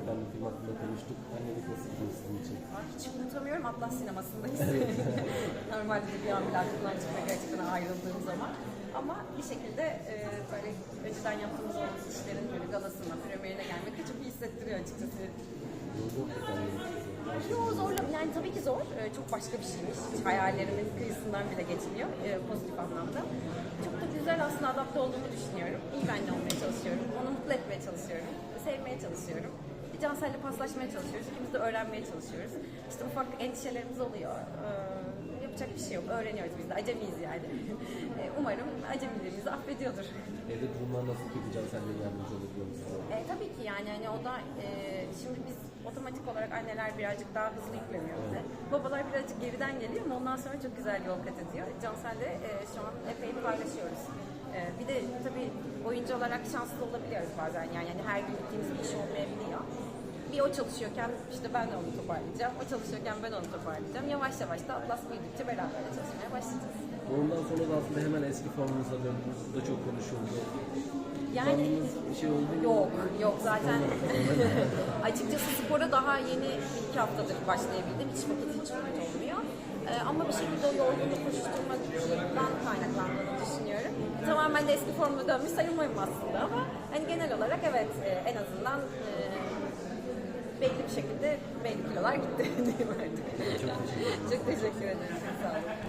efendim film hakkında konuştuk. Annelik nasıl gidiyor sizin için? Hiç unutamıyorum Atlas sinemasındayız. Normalde de bir an bile aklımdan çıkmıyor gerçekten ayrıldığım zaman. Ama bir şekilde e, böyle önceden yaptığımız işlerin böyle galasına, premierine gelmek de çok iyi hissettiriyor açıkçası. Yo zorla, yani tabii ki zor. Ee, çok başka bir şeymiş. Hiç hayallerimin kıyısından bile geçiliyor e, pozitif anlamda. Çok da güzel aslında adapte olduğumu düşünüyorum. İyi benle olmaya çalışıyorum. Onu mutlu etmeye çalışıyorum. Sevmeye çalışıyorum. Cansel'le paslaşmaya çalışıyoruz. İkimiz de öğrenmeye çalışıyoruz. İşte ufak endişelerimiz oluyor. Ee, yapacak bir şey yok. Öğreniyoruz biz de. Acemiyiz yani. Ee, Umarım acemiliğimizi affediyordur. Evde durumlar nasıl peki Cansel'le yardımcı olabiliyor mu size? E, tabii ki yani hani o da e, şimdi biz otomatik olarak anneler birazcık daha hızlı yükleniyor bize. Babalar birazcık geriden geliyor ama ondan sonra çok güzel yol kat ediyor. Cansel'le e, şu an epey paylaşıyoruz. E, bir de tabii oyuncu olarak şanslı olabiliyoruz bazen yani hani her gün gittiğimiz bir iş olmayabiliyor. Bir o çalışıyorken işte ben de onu toparlayacağım. O çalışıyorken ben onu toparlayacağım. Yavaş yavaş da Atlas büyüdükçe beraber çalışmaya başlayacağız. Ondan sonra da aslında hemen eski formunuza döndünüz. Bu da çok konuşuldu. Yani bir şey oldu mu? Yok, yok zaten açıkçası spora daha yeni iki haftadır başlayabildim. Hiç vakit hiç vakit olmuyor. Ee, ama bir şekilde o yorgunluk kaynaklandığını düşünüyorum. Tamamen de eski formuna dönmüş sayılmayım aslında ama hani genel olarak evet e, en azından e, belli bir şekilde belli kilolar gitti diyeyim artık. Çok teşekkür ederim. Çok teşekkür ederim. Sağ olun.